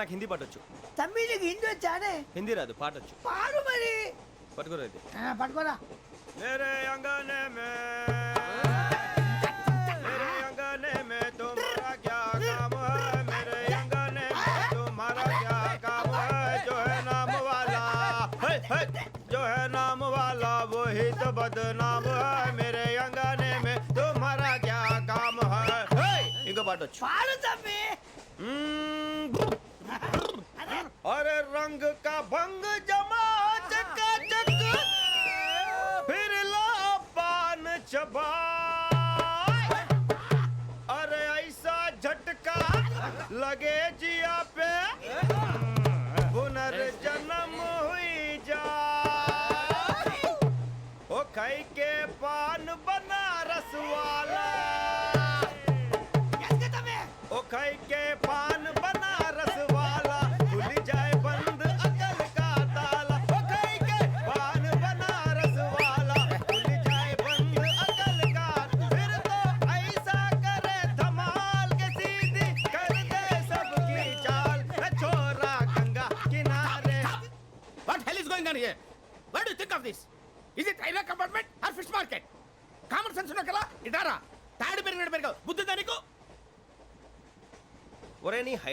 నాకు హిందీ పాటొచ్చు తమ్మి నీకు హిందీ వచ్చానే హిందీ రాదు పాటొచ్చు పాడు మరి పట్టుకోరు అయితే ఆ, పట్టుకోరా मेरे अंगने में मेरे अंगने में तुम्हारा क्या काम है मेरे अंगने में तुम्हारा क्या काम है जो है नाम वाला है, है, जो है नाम वाला वही तो बदनाम है मेरे अंगने में तुम्हारा क्या काम है है, ఇంకో పాట వచ్చు పాడు తమ్మి अरे रंग का भंग जमा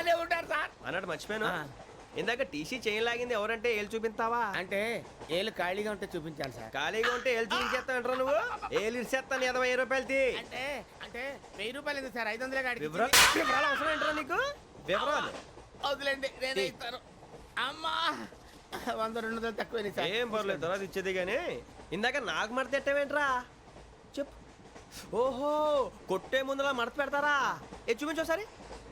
అదే ఉంటారు సార్. అన్నట్టు మర్చిపోయాను. ఇందాక టీసీ చేయి లాగింది ఎవరంటే ఏళ్ళు చూపిస్తావా? అంటే ఏళ్ళు ఖాళీగా ఉంటే చూపించాను సార్. ఖాళీగా ఉంటే ఏళ్ళు చూపించేస్తానంటారా నువ్వు? ఏళ్ళు ఇచ్చేస్తాను ఇరవై ఐదు రూపాయలు తీ. అంటే అంటే వెయ్యి రూపాయలు ఎందుకు సార్? ఐదు వందలే కాడికి వివరాలు వివరాలు అవసరం ఏంటరా నీకు? వివరాలు. వదిలేండి నేనే ఇస్తాను. అమ్మా వంద రెండు వందలు తక్కువ సార్. ఏం పర్లేదు తర్వాత ఇచ్చేది కానీ ఇందాక నాకు మడత ఎట్టవేంట్రా చెప్పు. ఓహో కొట్టే ముందులా మడత పెడతారా? ఏ చూపించు ఒకసారి.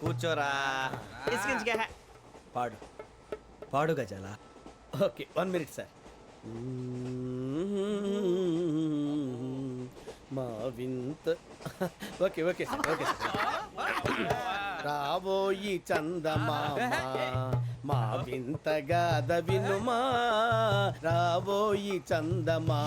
కూర్చోరా. పాడు. పాడు గజాల? Okay one minute sir. మా వింత ఓకే ఓకే సార్ ఓకే రాబోయి చందమామ మా వింతగాద వినుమా రాబోయి చందమామ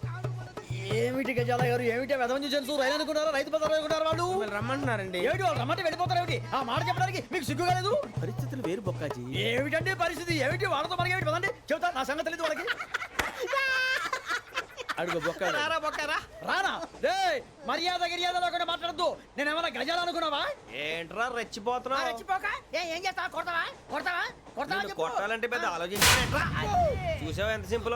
ఏమిటి గజాల గారు? ఏమిటి వెదవం చూసాను రైలు అనుకున్నారా? రైతు బజార్ అనుకున్నారు వాళ్ళు? మిమ్మల్ని రమ్మంటున్నారండి. ఏమిటి వాళ్ళు రమ్మంటే వెళ్ళిపోతారు ఏమిటి? ఆ మాట చెప్పడానికి మీకు సిగ్గు కాలేదు? పరిస్థితులు వేరు బొక్కాజీ. ఏమిటండి పరిస్థితి? ఏమిటి వాళ్ళతో మనకి ఏమిటి? పదండి చెబుతా నా సంగతి తెలియదు వాళ్ళకి. అడుగు బొక్క రారా బొక్కరా? రానా రే మర్యాద గిర్యాద లేకుండా మాట్లాడద్దు. నేను ఏమైనా గజాలు అనుకున్నావా? ఏంట్రా రెచ్చిపోతున్నావు? రెచ్చిపోక. ఏ ఏం చేస్తావా? కొడతావా? కొడతావా? కొట్టాలంటే పెద్ద ఆలోచించానేంట్రా చూసావా ఎంత సింపుల్?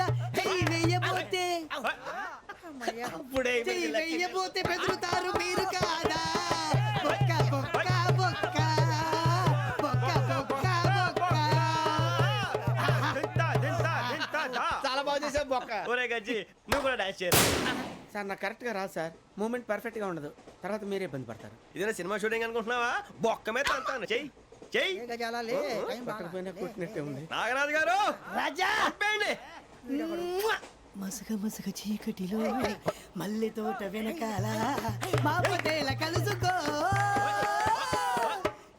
అప్పుడే వెయ్యబోతే బెదురుతారు మీరు కాదా? బొక్క బొక్క బొక్క. చాలా బాగా చేసావు బొక్క. ఒరే గజ్జి నువ్వు కూడా డాన్స్ చేయరా? సార్ నాకు కరెక్ట్గా రాదు సార్. మూమెంట్ పర్ఫెక్ట్గా ఉండదు. తర్వాత మీరే ఇబ్బంది పడతారు. ఇదేనా సినిమా షూటింగ్ అనుకుంటున్నావా? బొక్క మీద అంతాను చెయ్యి చెయ్యి. నాగరాజు గారు! రాజా. మసగ మసగ చీకటిలో మల్లె తోట వెనకాల మా పటేల కలుసుకో.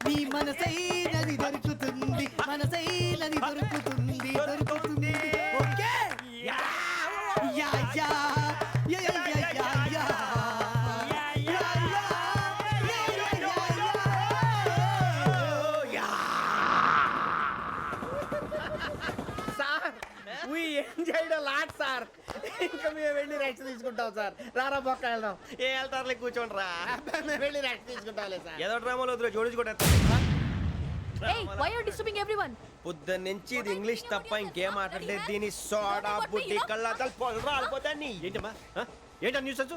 నీ మనసైనది దొరుకుతుంది మనసైనది దొరుకుతుంది దొరుకుతుంది. We enjoyed lot sir. ఇంకా మేము వెళ్ళి రెస్ట్ తీసుకుంటాం సార్. రారా బొక్క వెళ్దాం. ఏ వెళ్తారులే కూర్చోండి రా. మేము వెళ్ళి రెస్ట్ తీసుకుంటాంలే సార్. ఏదో డ్రామాలో వద్దులే జోడించుకుంటా Hey, why are you disturbing everyone? పొద్దున్న నుంచి ఇది ఇంగ్లీష్ తప్ప ఇంకేం మాట్లాడలేదు. దీని సోడా బుడ్డి కళ్ళతలు పొలరా రాలిపోతా నీ ఏంటమ్మా? ఏంటా న్యూస్ వచ్చు?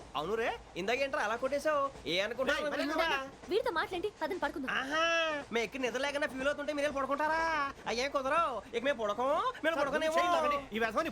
అవును రే ఇందాక ఏంట్రా అలా కొట్టేశావు? ఏ అనుకుంటున్నావు వీరితో మాట్లాడి. అతను పడుకుందాం. ఆహా మేము ఎక్కడ నిద్ర లేకుండా ఫీల్ అవుతుంటే మీరు పడుకుంటారా? అయ్యేం కుదరవు. ఇక మేము పడకం మేము పడకనేమో. ఈ వ్యసనాన్ని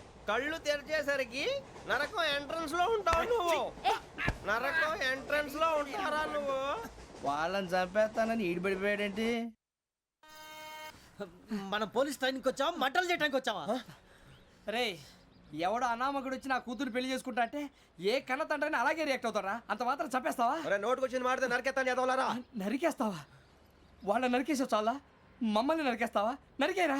కళ్ళు తెరిచేసరికి నరకం ఎంట్రన్స్లో ఉంటావు నువ్వు. నరకం ఎంట్రన్స్లో ఉంటారా నువ్వు? వాళ్ళని చంపేస్తానని ఈడిపడిపోయాడేంటి? మనం పోలీస్ ట్రైన్కి వచ్చావా? మంటలు చేయడానికి వచ్చావా? రే ఎవడో అనామకుడు వచ్చి నా కూతురు పెళ్ళి చేసుకుంటా అంటే ఏ కన్న తండ్రిని అలాగే రియాక్ట్ అవుతారా అంత మాత్రం చంపేస్తావా? ఒరే నోటుకు వచ్చింది మాడితే నరకెత్తాను చదవలారా నరికేస్తావా? వాళ్ళని నరికేసావు చాలా? మమ్మల్ని నరికేస్తావా? నరికేరా?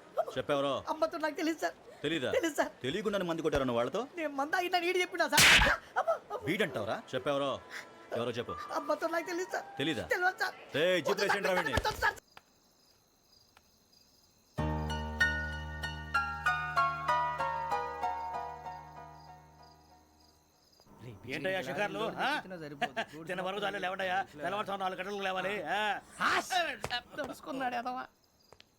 చెప్పెవరో? అమ్మతో నాకు తెలియదు సార్. తెలీదా? తెలీదు సార్. తెలియకుండా మంది కొట్టారు వాళ్ళతో? నేను మంద అయినా నీడి చెప్పినా సార్? వీడంటావరా? చెప్పెవరో? ఎవరో చెప్పు. అమ్మతో నాకు తెలియదు సార్. తెలీదా? తెలియదు సార్. జీప్? వద్దు, సార్. ఏంటయ్యా షికార్లు? తిన్న వరకు చాలు తెల్లవారుతో నాలుగు గంటలకు లేవాలి.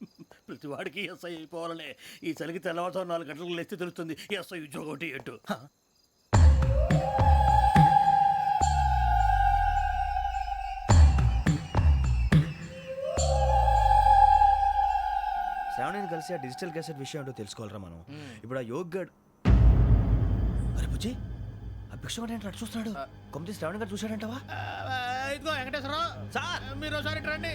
ఆ? ప్రతి వాడికి ఎస్ఐ అయిపోవాలనే ఈ చలికి తెల్లవారుతో నాలుగు గంటలకు లేస్తే తెలుస్తుంది ఎస్ఐ ఉద్యోగం ఒకటి ఎటు శ్రావణిని కలిసి ఆ డిజిటల్ క్యాసెట్ విషయం ఏంటో తెలుసుకోవాలరా మనం. ఇప్పుడు ఆ యోగ్ గడ్ అరే బుజ్జి ఆ భిక్షం అంటే అటు చూస్తున్నాడు? కొమ్మతి శ్రావణి గారు చూశాడంటావా? ఇదిగో వెంకటేశ్వరరావు. సార్! మీరు ఒకసారి రండి.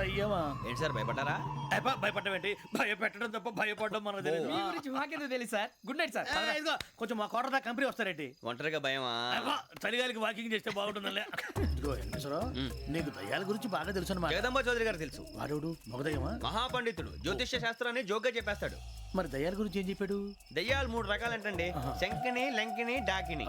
అయ్యమా ఏంటి సార్ భయపడ్డారా? భయపడడం ఏంటి? భయపెట్టడం తప్ప భయపడడం మనకు తెలియదు మీ గురించి మాకెందుకు తెలియదు సార్? Good night sir. ఏ, ఇదిగో కొంచెం మా కోట దాకా కంపెనీ వస్తారేంటి? ఒంటరిగా భయమా? అబ్బా, చలిగాలికి వాకింగ్ చేస్తే బాగుంటుందిలే ఇదిగో వెంకటేశ్వరరావు నీకు దయ్యాల గురించి బాగా తెలుసు అనమాట జగదంబ చౌదరి గారు తెలుసు. వాడోడు మగదయ్యమా? మహాపండితుడు జ్యోతిష్య శాస్త్రాన్ని జోగ్గా చెప్పేస్తాడు. మరి దయ్యాల గురించి ఏం చెప్పాడు? దయ్యాలు మూడు రకాలంటండి. శంకిని లంకిని డాకిని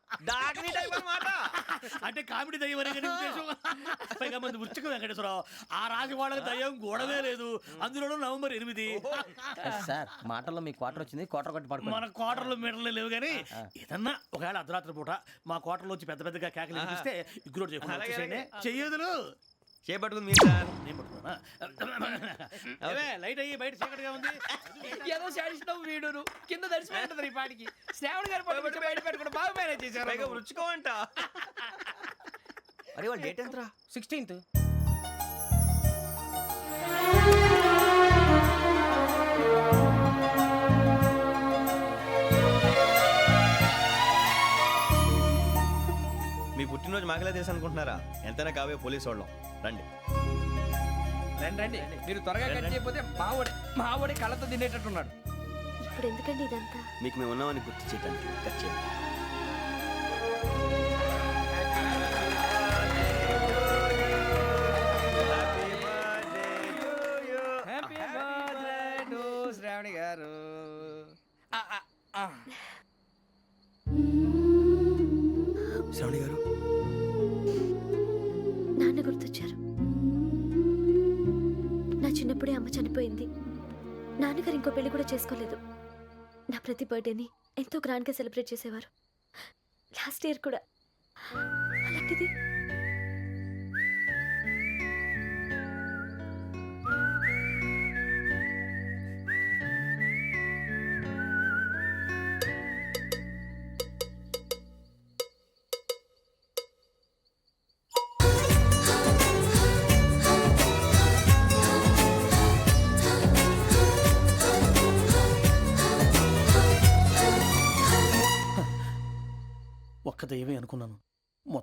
డాకిని టైప్ అన్నమాట అంటే కామెడీ దయ్యం అనే ఉద్దేశం. పైగా మంది వృచ్చిక వెంకటేశ్వరరావు ఆ రాజు వాళ్ళకి దయ్యం గోడవే లేదు. అందులోనూ నవంబర్ ఎనిమిది. సార్ మాటల్లో మీ క్వార్టర్ వచ్చింది క్వార్టర్ కొట్టి పడుకో మన కోటర్లో మీటర్లు లేవు కానీ ఏదన్నా ఒకవేళ అర్ధరాత్రి పూట మా కోటర్లో వచ్చి పెద్ద పెద్దగా కేకలు వినిపిస్తే ఇగ్గురు చెప్పండి చెయ్యదులు. చేపట్టుకుంది మీరు సార్. నేను పట్టుకున్నా ఏమే, లైట్ అయ్యి బయట చీకటిగా ఉంది. ఏదో శాడిస్తున్నావు వీడును. కింద దర్శనం ఈ పాటికి. శ్రావణ్ గారు బయట మేనేజ్ పైగా చేశారు రుచుకోవంట అరే వాళ్ళు డేట్ ఎంతరా? సిక్స్టీన్త్ మీ పుట్టినరోజు మాకలే తెలుసు అనుకుంటున్నారా? ఎంతైనా కావే పోలీసు వాళ్ళం. రండి. రండి రండి. మీరు త్వరగా కట్ చేయకపోతే మావోడే మావోడే కళ్ళతో తినేటట్టున్నాడు. ఇప్పుడు ఎందుకండి ఇదంతా? మీకు మేము ఉన్నామని గుర్తు చేయడానికి కట్ చేయండి. ఇంకో పెళ్ళి కూడా చేసుకోలేదు. నా ప్రతి బర్త్డేని ఎంతో గ్రాండ్గా సెలబ్రేట్ చేసేవారు. లాస్ట్ ఇయర్ కూడా. అలాంటిది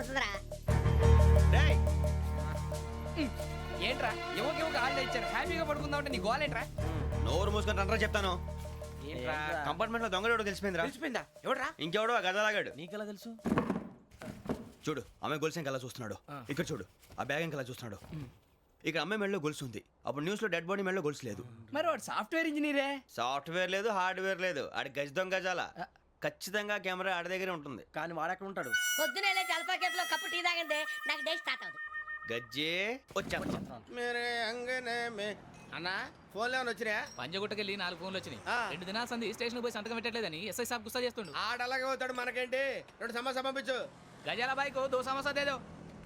వస్తుందిరా. డేయ్, ఏంట్రా? ఎవరికి ఎవరికి హాలిడే ఇచ్చారు? హ్యాపీగా పడుకుందాం అంటే నీ గోల్ ఏంట్రా? నోరు మూసుకొని రండ్రా చెప్తాను. ఏంట్రా? కంపార్ట్మెంట్లో దొంగడు తెలిసిపోయిందిరా. తెలిసిపోయిందా? ఎవడ్రా? ఇంకెవడో ఆ గదలాగాడు నీకెలా తెలుసు? చూడు అమ్మాయి గొలుసు ఇంకలా చూస్తున్నాడు. ఇక్కడ చూడు ఆ బ్యాగ్ ఇంకలా చూస్తున్నాడు. ఇక్కడ అమ్మాయి మెడలో గొలుసు ఉంది. అప్పుడు న్యూస్లో డెడ్ బాడీ మెడలో గొలుసు లేదు. మరి వాడు సాఫ్ట్వేర్ ఇంజనీరే? సాఫ్ట్వేర్ లేదు హార్డ్వేర్ లేదు. ఆడి గజ దొంగ గజాల. ఖచ్చితంగా కెమెరా ఆడి దగ్గరే ఉంటుంది. కానీ వాడెక్కడ ఉంటాడు? పొద్దునే లేచి అల్పా కేఫ్లో కప్పు టీ తాగిందే నాకు డే స్టార్ట్ అవుతుంది గజ్జే వచ్చా. మేరే అంగనే మే. అన్నా? ఫోన్లో ఏమైనా వచ్చినాయా? పంజగుట్టకెళ్ళి నాలుగు ఫోన్లు వచ్చినాయి. ఆ. రెండు దినాల సంది స్టేషన్ పోయి సంతకం పెట్టలేదని ఎస్ఐ సాబ్ గుస్తా చేస్తుండు. ఆడలాగే పోతాడు మనకేంటి? రెండు సమస్య పంపించు. గజాల బైక్ దో సమస్య దేదో.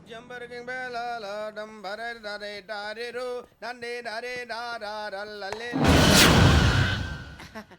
జంబరకింగ్ బేలాల డంబరే నరే డారిరు నన్నే నరే నారారల్లలే ఆ,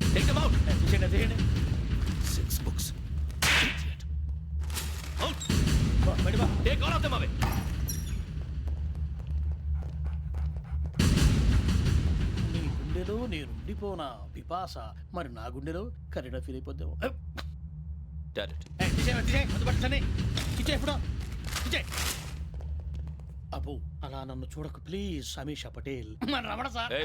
take them out తీసేయండి తీసేయండి సిక్స్ బుక్స్ అవుట్ బయట బా. Take all of them away నీ గుండెలో నేను ఉండిపోనా? పిపాస. మరి నా గుండెలో కరీడా ఫీల్ అయిపోద్దాము. డారెక్ట్ అబ్బో అలా నన్ను చూడకు. ప్లీజ్ సమీషా పటేల్. మన రమణ సార్. ఏ